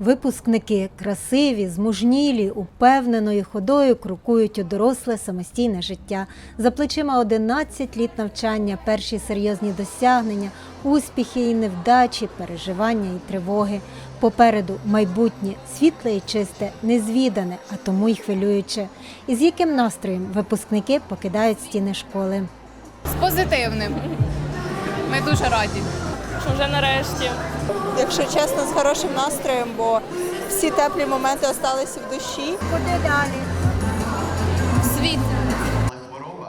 Випускники красиві, змужнілі, упевненою ходою крокують у доросле самостійне життя. За плечима 11 літ навчання, перші серйозні досягнення, успіхи і невдачі, переживання і тривоги. Попереду майбутнє світле і чисте, незвідане, а тому й хвилююче. І з яким настроєм випускники покидають стіни школи. з позитивним. Ми дуже раді. Що вже нарешті. якщо чесно, з хорошим настроєм, бо всі теплі моменти залишилися в душі. Світ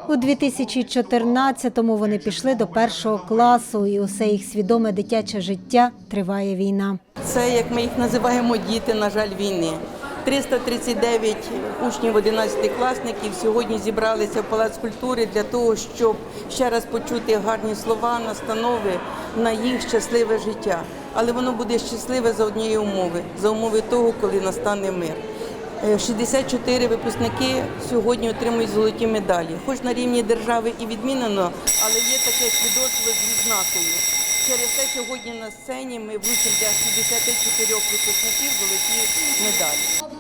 У 2014-му вони пішли до першого класу, і усе їх свідоме дитяче життя триває війна. Це, як ми їх називаємо, діти, на жаль, війни. 339 учнів 11 класників сьогодні зібралися в Палац культури для того, щоб ще раз почути гарні слова, настанови на їх щасливе життя. Але воно буде щасливе за однієї умови, за умови того, коли настане мир. Е, 64 випускники сьогодні отримують золоті медалі. Хоч на рівні держави і відмінено, але є таке свідоцтво з відзнакою. Через те сьогодні на сцені ми для 64 випускників золоті медалі.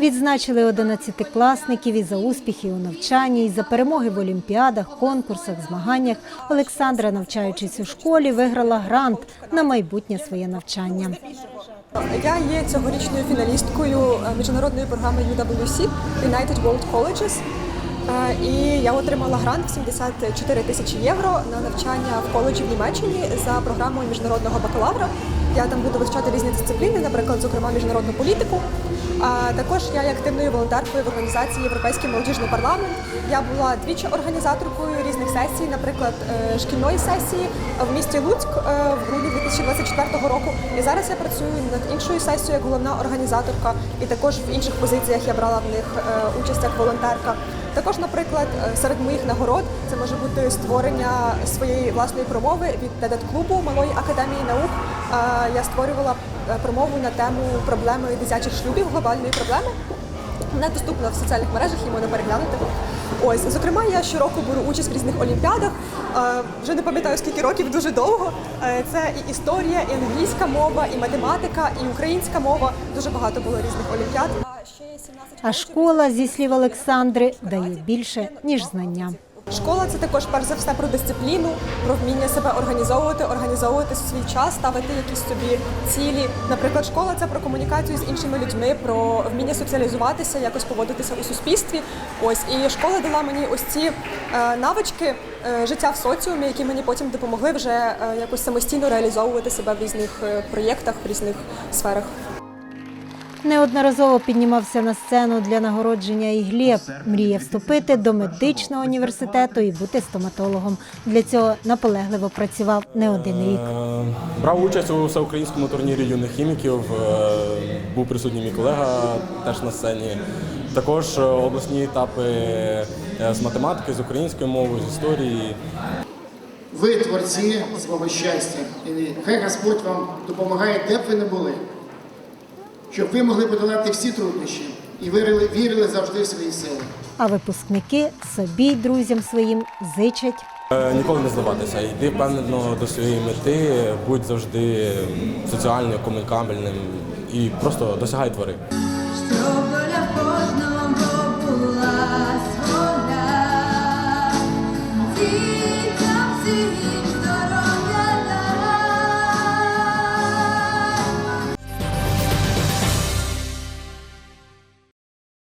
Відзначили 11-класників і за успіхи у навчанні, і за перемоги в олімпіадах, конкурсах, змаганнях. Олександра, навчаючись у школі, виграла грант на майбутнє своє навчання. Я є цьогорічною фіналісткою е, міжнародної програми UWC United World Colleges. Е, І я отримала грант в 74 тисячі євро на навчання в коледжі в Німеччині за програмою міжнародного бакалавра. Я там буду вивчати різні дисципліни, наприклад, зокрема міжнародну політику. А також я є активною волонтеркою в організації Європейський молодіжний парламент. Я була двічі організаторкою різних сесій, наприклад, е, шкільної сесії в місті Луцьк е, в грудні 2024 року. І зараз я працюю над іншою сесією як головна організаторка, і також в інших позиціях я брала в них участь як волонтерка. Також, наприклад, е, серед моїх нагород це може бути створення своєї власної промови від TED-клубу Малої академії наук. Я створювала е, промову на тему проблеми дитячих шлюбів, глобальної проблеми. Вона доступна в соціальних мережах, її можна переглянути. Ось, зокрема, я щороку беру участь в різних олімпіадах. Е, Вже не пам'ятаю скільки років, дуже довго. Е, Це і історія, і англійська мова, і математика, і українська мова. Дуже багато було різних олімпіад. А ще є 17 А школа, зі слів Олександри, дає більше ніж знання. Школа це також перш за все про дисципліну, про вміння себе організовувати, організовувати свій час, ставити якісь собі цілі. Наприклад, школа це про комунікацію з іншими людьми, про вміння соціалізуватися, якось поводитися у суспільстві. Ось і школа дала мені ось ці е, навички е, життя в соціумі, які мені потім допомогли вже е, якось самостійно реалізовувати себе в різних проєктах, в різних сферах. Неодноразово піднімався на сцену для нагородження і Глєб. Мріє вступити до медичного університету і бути стоматологом. Для цього наполегливо працював не один рік. Е, Брав участь у всеукраїнському турнірі юних хіміків. е, Був присутній мій колега теж на сцені. Також е, обласні етапи з математики, з української мови, з історії. Ви творці свого щастя. І хай Господь вам допомагає, де б ви не були, щоб ви могли подолати всі труднощі і вірили, вірили завжди в свої сили. А випускники собі й друзям своїм зичать Е, Ніколи не здаватися. Йди впевнено до своєї мети, будь завжди соціально комунікабельним і просто досягай твори.